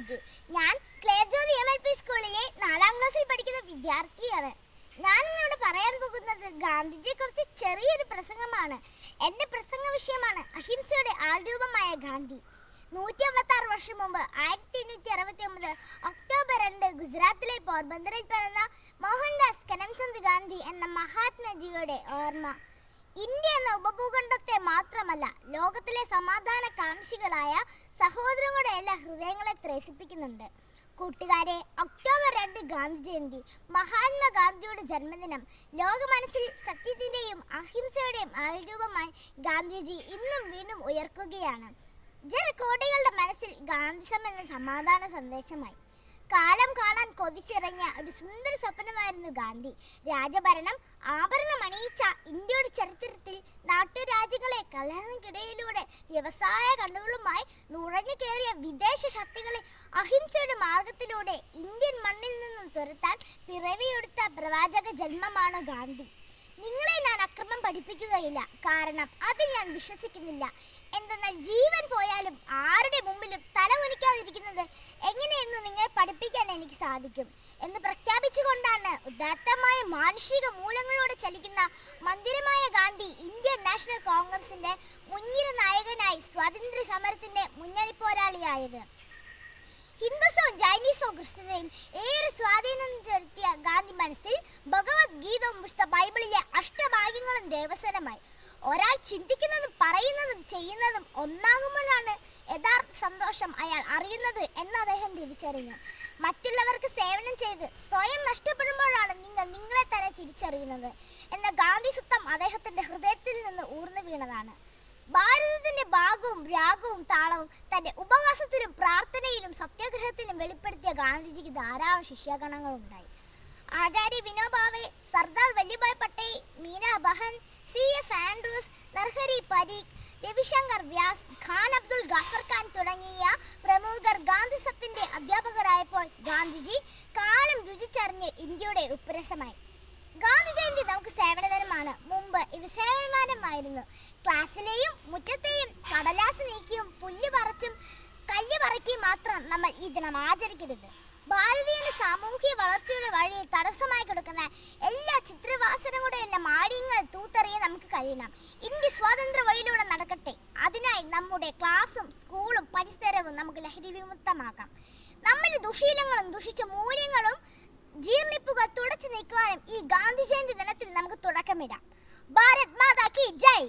ബിജു ഞാൻ Claire Jyothi M L P സ്കൂളിലെ നാലാം ക്ലാസ്സിൽ പഠിക്കുന്ന വിദ്യാർത്ഥിയാണ്. ഞാൻ ഇന്നിവിടെ പറയാൻ പോകുന്നത് ഗാന്ധിജിയെ കുറിച്ച് ചെറിയൊരു പ്രസംഗമാണ്. എന്റെ പ്രസംഗ വിഷയമാണ് അഹിംസയുടെ ആൾരൂപമായ ഗാന്ധി. നൂറ്റി അമ്പത്തി ആറ് വർഷം മുമ്പ് ആയിരത്തി എണ്ണൂറ്റി അറുപത്തി ഒമ്പത് ഒക്ടോബർ രണ്ട് ഗുജറാത്തിലെ പോർബന്ദറിൽ പിറന്ന മോഹൻദാസ് കരംചന്ദ് ഗാന്ധി എന്ന മഹാത്മജിയുടെ ഓർമ്മ. ഇന്ത്യ എന്ന ഉപഭൂഖണ്ഡത്തെ മാത്രമല്ല ലോകത്തിലെ സമാധാന കാംക്ഷികളായ സഹോദരങ്ങളുടെ എല്ലാ ഹൃദയങ്ങളെ ത്രസിപ്പിക്കുന്നുണ്ട്. കൂട്ടുകാരെ ഒക്ടോബർ രണ്ട് ഗാന്ധി ജയന്തി മഹാത്മാഗാന്ധിയുടെ ജന്മദിനം. ലോക മനസ്സിൽ സത്യത്തിന്റെയും അഹിംസയുടെയും ആൾരൂപമായി ഗാന്ധിജി ഇന്നും വീണ്ടും ഉയർക്കുകയാണ്. ജനകോടികളുടെ മനസ്സിൽ ഗാന്ധിസം എന്ന സമാധാന സന്ദേശമായി. കാലം കാണാൻ കൊതിച്ചിറങ്ങിയ ഒരു സുന്ദര സ്വപ്നമായിരുന്നു ഗാന്ധി. രാജഭരണം ആഭരണം അണിയിച്ച ഇന്ത്യയുടെ ചരിത്രത്തിൽ നാട്ടുരാജ്യങ്ങളെ കലഹങ്ങൾക്കിടയിലൂടെ വ്യവസായ കണ്ണുകളുമായി നുഴഞ്ഞു കയറിയ വിദേശ ശക്തികളെ അഹിംസയുടെ മാർഗത്തിലൂടെ ഇന്ത്യൻ മണ്ണിൽ നിന്നും തുരത്താൻ പിറവിയെടുത്ത പ്രവാചക ജന്മമാണ് ഗാന്ധി. നിങ്ങളെ ഞാൻ അക്രമം പഠിപ്പിക്കുകയില്ല. കാരണം അത് ഞാൻ വിശ്വസിക്കുന്നില്ല. എന്തെന്നാൽ ജീവൻ പോയാലും ആരുടെ മുമ്പിലും തല കുനിക്കാതിരിക്കുന്നത് സാധിക്കും എന്ന് പ്രഖ്യാപിച്ചുകൊണ്ടാണ് ഉദാത്തമായ മാനുഷിക മൂലങ്ങളോട് ചലിക്കുന്ന മന്ദിരമായ ഗാന്ധി ഇന്ത്യൻ നാഷണൽ കോൺഗ്രസിന്റെ മുൻനിര നായകനായി സ്വാതന്ത്ര്യ സമരത്തിന്റെ മുന്നണി പോരാളിയായത്. ഹിന്ദുസവും ജൈനീസവും ക്രിസ്തുതയും ഏറെ സ്വാധീനം ചെലുത്തിയ ഗാന്ധി മനസ്സിൽ ഭഗവത്ഗീതവും പുസ്തക ബൈബിളിലെ അഷ്ടഭാഗ്യങ്ങളും ദേവസ്വരമായി. ഒരാൾ ചിന്തിക്കുന്നതും പറയുന്നതും ചെയ്യുന്നതും ഒന്നാകുമ്പോഴാണ് യഥാർത്ഥ സന്തോഷം അയാൾ അറിയുന്നത് എന്ന് അദ്ദേഹം തിരിച്ചറിഞ്ഞു മറ്റുള്ളവർക്ക് സേവനം ചെയ്ത് സ്വയം നഷ്ടപ്പെടുമ്പോഴാണ് നിങ്ങൾ നിങ്ങളെ തന്നെ തിരിച്ചറിയുന്നത് എന്ന ഗാന്ധി സുത്തം അദ്ദേഹത്തിന്റെ ഹൃദയത്തിൽ നിന്ന് ഊർന്നു വീണതാണ്. ഭാരതത്തിന്റെ ഭാഗവും രാഗവും താളവും തന്റെ ഉപവാസത്തിലും പ്രാർത്ഥനയിലും സത്യാഗ്രഹത്തിലും വെളിപ്പെടുത്തിയ ഗാന്ധിജിക്ക് ധാരാളം ശിഷ്യഗണങ്ങൾ ഉണ്ടായി. Acharya Vinoba Bhave Sardar Vallabhbhai Patel Meena Behn C F Andrews Narhari Parikh Ravishankar Vyas Khan Abdul Ghaffar Khan തുടങ്ങിയ പ്രമുഖർ ഗാന്ധിസത്തിന്റെ അധ്യാപകരായപ്പോൾ ഗാന്ധിജി കാലം രുചിച്ചറിഞ്ഞ് ഇന്ത്യയുടെ ഉപ്രസമായി ഗാന്ധി ജയന്തി നമുക്ക് സേവനതരമാണ് മുമ്പ് ഇത് സേവനമാനമായിരുന്നു ക്ലാസ്സിലെയും മുറ്റത്തെയും കടലാസ് നീക്കിയും പുല്ല് പറിച്ചും കല്ല് പറിക്കുകയും മാത്രം നമ്മൾ ഈ ദിനം ആചരിക്കരുത്. ഭാരതീയന്റെ സാമൂഹിക വളർച്ചയുടെ വഴിയിൽ തടസ്സമായി കിടക്കുന്ന എല്ലാ ചിത്രവാസനകളുടെയും മാലിന്യങ്ങൾ തൂത്തെറിയാൻ നമുക്ക് കഴിയണം ഇന്ത്യ സ്വാതന്ത്ര്യ വഴിയിലൂടെ നടക്കട്ടെ. അതിനായി നമ്മുടെ ക്ലാസ്സും സ്കൂളും പരിസരവും നമുക്ക് ലഹരി വിമുക്തമാക്കാം. നമ്മൾ ദുശീലങ്ങളും ദുഷിച്ച മൂല്യങ്ങളും ജീർണിപ്പുക തുടച്ചു നീക്കുവാനും ഈ ഗാന്ധി ജയന്തി ദിനത്തിൽ നമുക്ക് തുടക്കമിടാം. ഭാരത് മാതാ കി ജയ്.